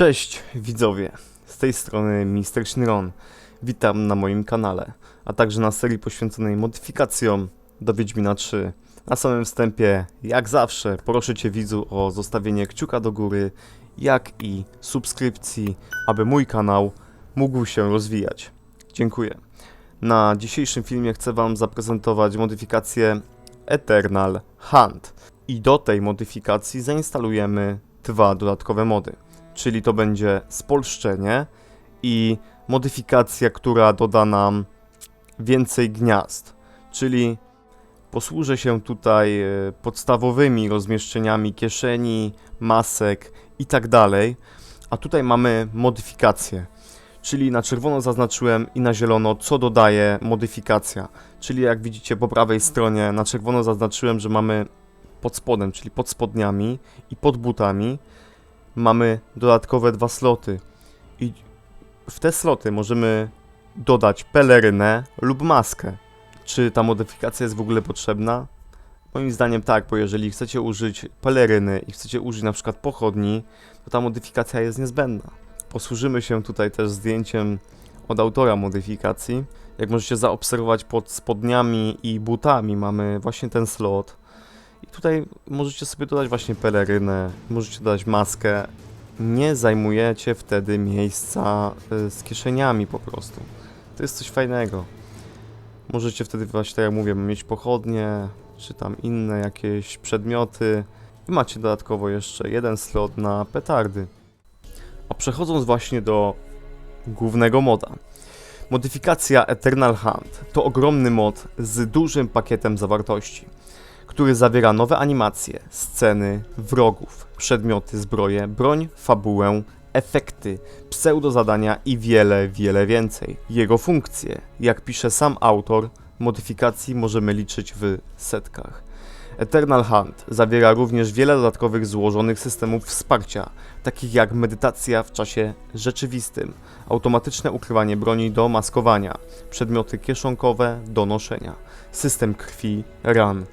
Cześć widzowie, z tej strony Mr. Shinron. Witam na moim kanale, a także na serii poświęconej modyfikacjom do Wiedźmina 3. Na samym wstępie, jak zawsze, proszę Cię widzu o zostawienie kciuka do góry, jak i subskrypcji, aby mój kanał mógł się rozwijać. Dziękuję. Na dzisiejszym filmie chcę Wam zaprezentować modyfikację Eternal Hunt. I do tej modyfikacji zainstalujemy dwa dodatkowe mody czyli to będzie spolszczenie i modyfikacja, która doda nam więcej gniazd, czyli posłużę się tutaj e, podstawowymi rozmieszczeniami kieszeni, masek i tak dalej, a tutaj mamy modyfikację, czyli na czerwono zaznaczyłem i na zielono, co dodaje modyfikacja, czyli jak widzicie po prawej stronie na czerwono zaznaczyłem, że mamy pod spodem, czyli pod spodniami i pod butami mamy dodatkowe dwa sloty. I w te sloty możemy dodać pelerynę lub maskę. Czy ta modyfikacja jest w ogóle potrzebna? Moim zdaniem tak, bo jeżeli chcecie użyć peleryny i chcecie użyć na przykład pochodni, to ta modyfikacja jest niezbędna. Posłużymy się tutaj też zdjęciem od autora modyfikacji. Jak możecie zaobserwować pod spodniami i butami mamy właśnie ten slot. Tutaj możecie sobie dodać właśnie pelerynę, możecie dodać maskę. Nie zajmujecie wtedy miejsca y, z kieszeniami po prostu. To jest coś fajnego. Możecie wtedy właśnie, tak jak mówię, mieć pochodnie, czy tam inne jakieś przedmioty. I macie dodatkowo jeszcze jeden slot na petardy. A przechodząc właśnie do głównego moda. Modyfikacja Eternal Hunt to ogromny mod z dużym pakietem zawartości który zawiera nowe animacje, sceny, wrogów, przedmioty, zbroje, broń, fabułę, efekty, pseudozadania i wiele, wiele więcej. Jego funkcje, jak pisze sam autor, modyfikacji możemy liczyć w setkach. Eternal Hunt zawiera również wiele dodatkowych złożonych systemów wsparcia, takich jak medytacja w czasie rzeczywistym, automatyczne ukrywanie broni do maskowania, przedmioty kieszonkowe do noszenia, system krwi, ran,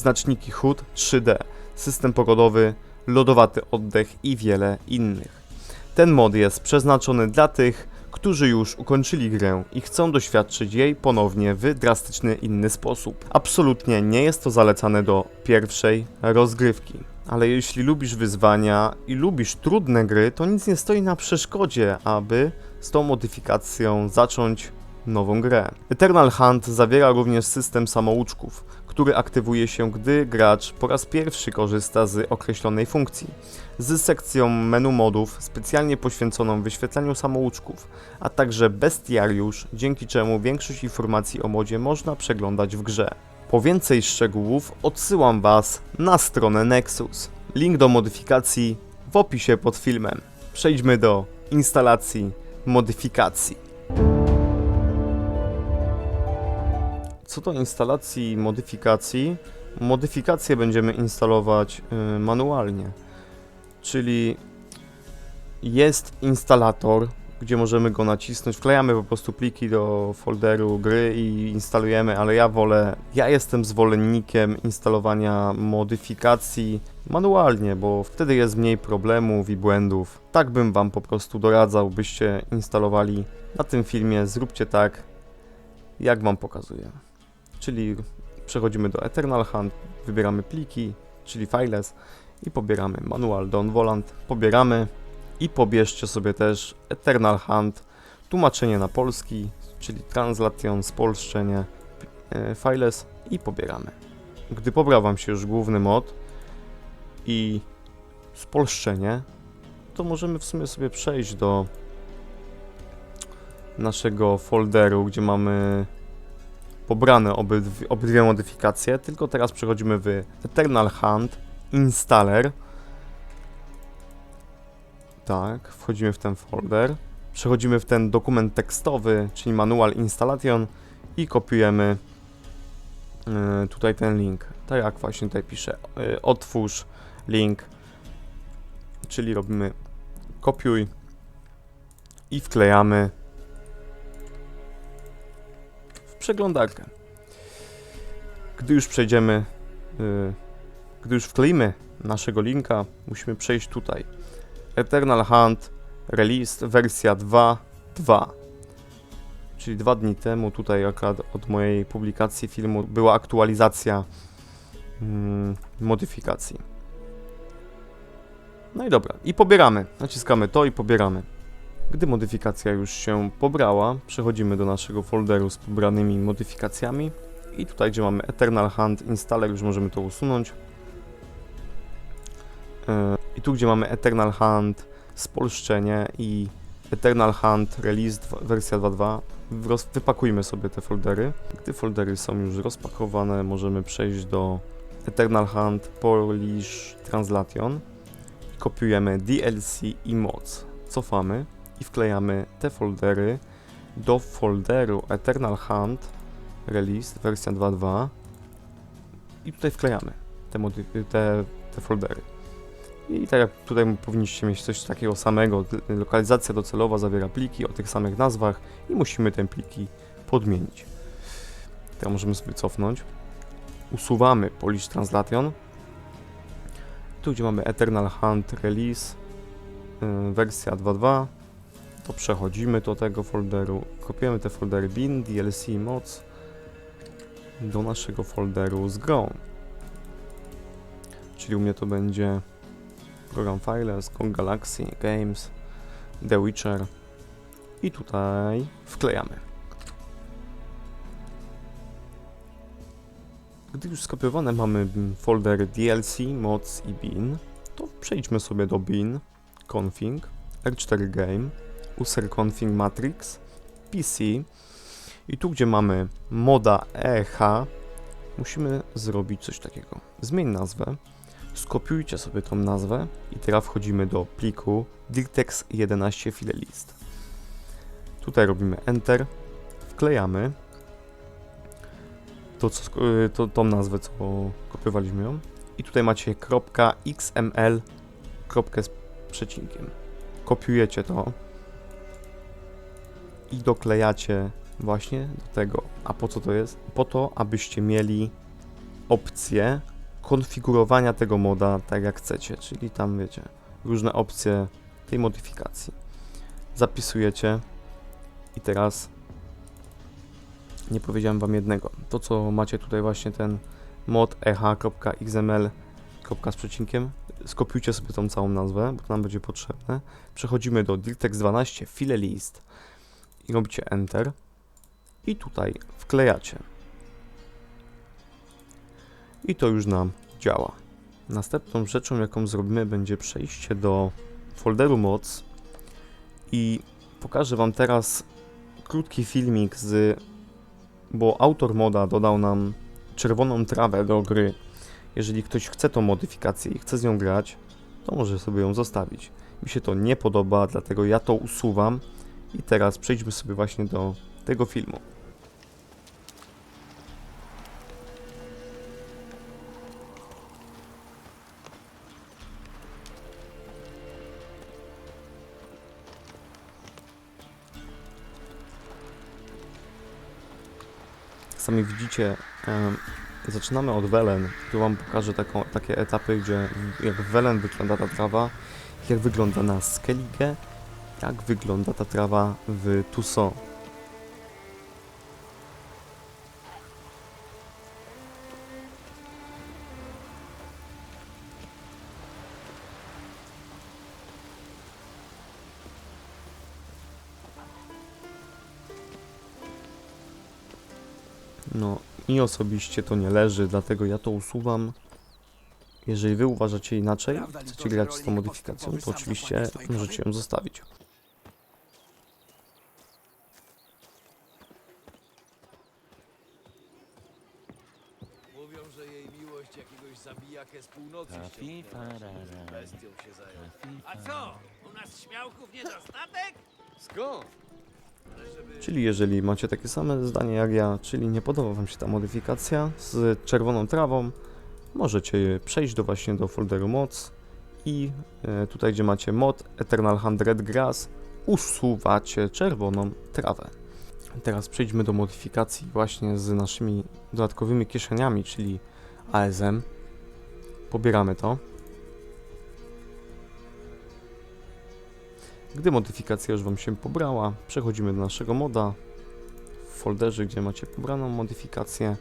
znaczniki HUD 3D, system pogodowy, lodowaty oddech i wiele innych. Ten mod jest przeznaczony dla tych, którzy już ukończyli grę i chcą doświadczyć jej ponownie w drastyczny inny sposób. Absolutnie nie jest to zalecane do pierwszej rozgrywki. Ale jeśli lubisz wyzwania i lubisz trudne gry, to nic nie stoi na przeszkodzie, aby z tą modyfikacją zacząć nową grę. Eternal Hunt zawiera również system samouczków, który aktywuje się, gdy gracz po raz pierwszy korzysta z określonej funkcji, z sekcją menu modów specjalnie poświęconą wyświetlaniu samouczków, a także bestiariusz, dzięki czemu większość informacji o modzie można przeglądać w grze. Po więcej szczegółów odsyłam Was na stronę Nexus. Link do modyfikacji w opisie pod filmem. Przejdźmy do instalacji modyfikacji. Co do instalacji i modyfikacji, modyfikacje będziemy instalować y, manualnie. Czyli jest instalator, gdzie możemy go nacisnąć, wklejamy po prostu pliki do folderu gry i instalujemy, ale ja wolę, ja jestem zwolennikiem instalowania modyfikacji manualnie, bo wtedy jest mniej problemów i błędów. Tak bym wam po prostu doradzał, byście instalowali na tym filmie, zróbcie tak, jak wam pokazuję czyli przechodzimy do Eternal Hunt, wybieramy pliki, czyli files i pobieramy manual don volant, pobieramy i pobierzcie sobie też Eternal Hunt, tłumaczenie na polski, czyli translation, spolszczenie, e, files i pobieramy. Gdy pobrał Wam się już główny mod i spolszczenie, to możemy w sumie sobie przejść do naszego folderu, gdzie mamy pobrane obydwie, obydwie modyfikacje, tylko teraz przechodzimy w Eternal Hunt Installer. Tak, wchodzimy w ten folder. Przechodzimy w ten dokument tekstowy, czyli Manual Installation i kopiujemy y, tutaj ten link. Tak jak właśnie tutaj piszę, y, otwórz link, czyli robimy kopiuj i wklejamy przeglądarkę. Gdy już przejdziemy, yy, gdy już wkleimy naszego linka, musimy przejść tutaj. Eternal Hunt release wersja 2.2. Czyli dwa dni temu tutaj akurat od mojej publikacji filmu była aktualizacja mm, modyfikacji. No i dobra, i pobieramy. Naciskamy to i pobieramy. Gdy modyfikacja już się pobrała, przechodzimy do naszego folderu z pobranymi modyfikacjami i tutaj, gdzie mamy Eternal Hand Installer, już możemy to usunąć. Yy, I tu, gdzie mamy Eternal Hand spolszczenie i Eternal Hand Release wersja 2.2, roz- wypakujmy sobie te foldery. Gdy foldery są już rozpakowane, możemy przejść do Eternal Hand Polish Translation. Kopiujemy DLC i moc. Cofamy i wklejamy te foldery do folderu Eternal Hand Release wersja 2.2 i tutaj wklejamy te, te, te foldery. I tak jak tutaj powinniście mieć coś takiego samego, lokalizacja docelowa zawiera pliki o tych samych nazwach i musimy te pliki podmienić. Teraz możemy sobie cofnąć. Usuwamy Polish Translation. Tu gdzie mamy Eternal Hunt Release yy, wersja 2.2 to przechodzimy do tego folderu, kopiujemy te foldery bin, DLC moc do naszego folderu z grą. Czyli u mnie to będzie program Files, Kong Galaxy, Games, The Witcher i tutaj wklejamy. Gdy już skopiowane mamy foldery DLC, moc i bin, to przejdźmy sobie do bin, config, R4 Game, user config matrix, PC i tu gdzie mamy moda EH musimy zrobić coś takiego. Zmień nazwę, skopiujcie sobie tą nazwę i teraz wchodzimy do pliku dirtex 11 file list. Tutaj robimy Enter, wklejamy to, co, y, to, tą nazwę, co kopiowaliśmy ją i tutaj macie .xml kropkę z przecinkiem. Kopiujecie to i doklejacie właśnie do tego. A po co to jest? Po to, abyście mieli opcję konfigurowania tego moda tak jak chcecie, czyli tam wiecie, różne opcje tej modyfikacji. Zapisujecie i teraz nie powiedziałem wam jednego. To co macie tutaj właśnie ten mod eh.xml z przecinkiem, skopiujcie sobie tą całą nazwę, bo to nam będzie potrzebne. Przechodzimy do dirtex 12 file list i robicie enter i tutaj wklejacie. I to już nam działa. Następną rzeczą, jaką zrobimy, będzie przejście do folderu moc i pokażę Wam teraz krótki filmik z. Bo autor moda dodał nam czerwoną trawę do gry. Jeżeli ktoś chce tą modyfikację i chce z nią grać, to może sobie ją zostawić. Mi się to nie podoba, dlatego ja to usuwam. I teraz przejdźmy sobie właśnie do tego filmu. Sami widzicie, em, zaczynamy od Welen. Tu Wam pokażę taką, takie etapy, gdzie jak Welen wygląda ta trawa, jak wygląda na Skellige, jak wygląda ta trawa w Tucson. No, mi osobiście to nie leży, dlatego ja to usuwam. Jeżeli wy uważacie inaczej, chcecie grać z tą modyfikacją, to oczywiście możecie ją zostawić. Bestią się zajął. A co? U nas śmiałków niedostatek? Skąd? Czyli jeżeli macie takie same zdanie jak ja, czyli nie podoba wam się ta modyfikacja z czerwoną trawą, możecie przejść do właśnie do folderu moc i e, tutaj gdzie macie mod Eternal Hand Red Grass usuwacie czerwoną trawę. Teraz przejdźmy do modyfikacji właśnie z naszymi dodatkowymi kieszeniami, czyli ASM. Pobieramy to. Gdy modyfikacja już Wam się pobrała, przechodzimy do naszego moda. W folderze, gdzie macie pobraną modyfikację,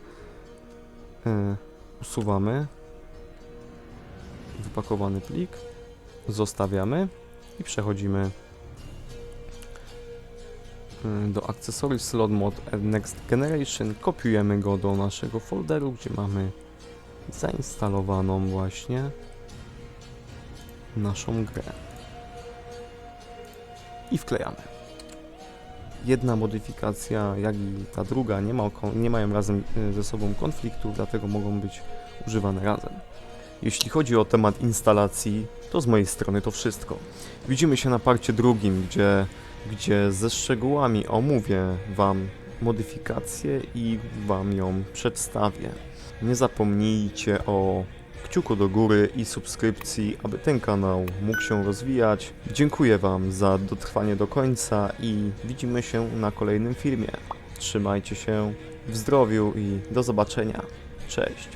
yy, usuwamy wypakowany plik, zostawiamy i przechodzimy yy, do akcesorii Slot Mod Next Generation. Kopiujemy go do naszego folderu, gdzie mamy zainstalowaną właśnie naszą grę i wklejamy. Jedna modyfikacja, jak i ta druga, nie, ma, nie mają razem y, ze sobą konfliktu, dlatego mogą być używane razem. Jeśli chodzi o temat instalacji, to z mojej strony to wszystko. Widzimy się na parcie drugim, gdzie, gdzie ze szczegółami omówię Wam modyfikację i Wam ją przedstawię. Nie zapomnijcie o kciuku do góry i subskrypcji, aby ten kanał mógł się rozwijać. Dziękuję Wam za dotrwanie do końca i widzimy się na kolejnym filmie. Trzymajcie się w zdrowiu i do zobaczenia. Cześć.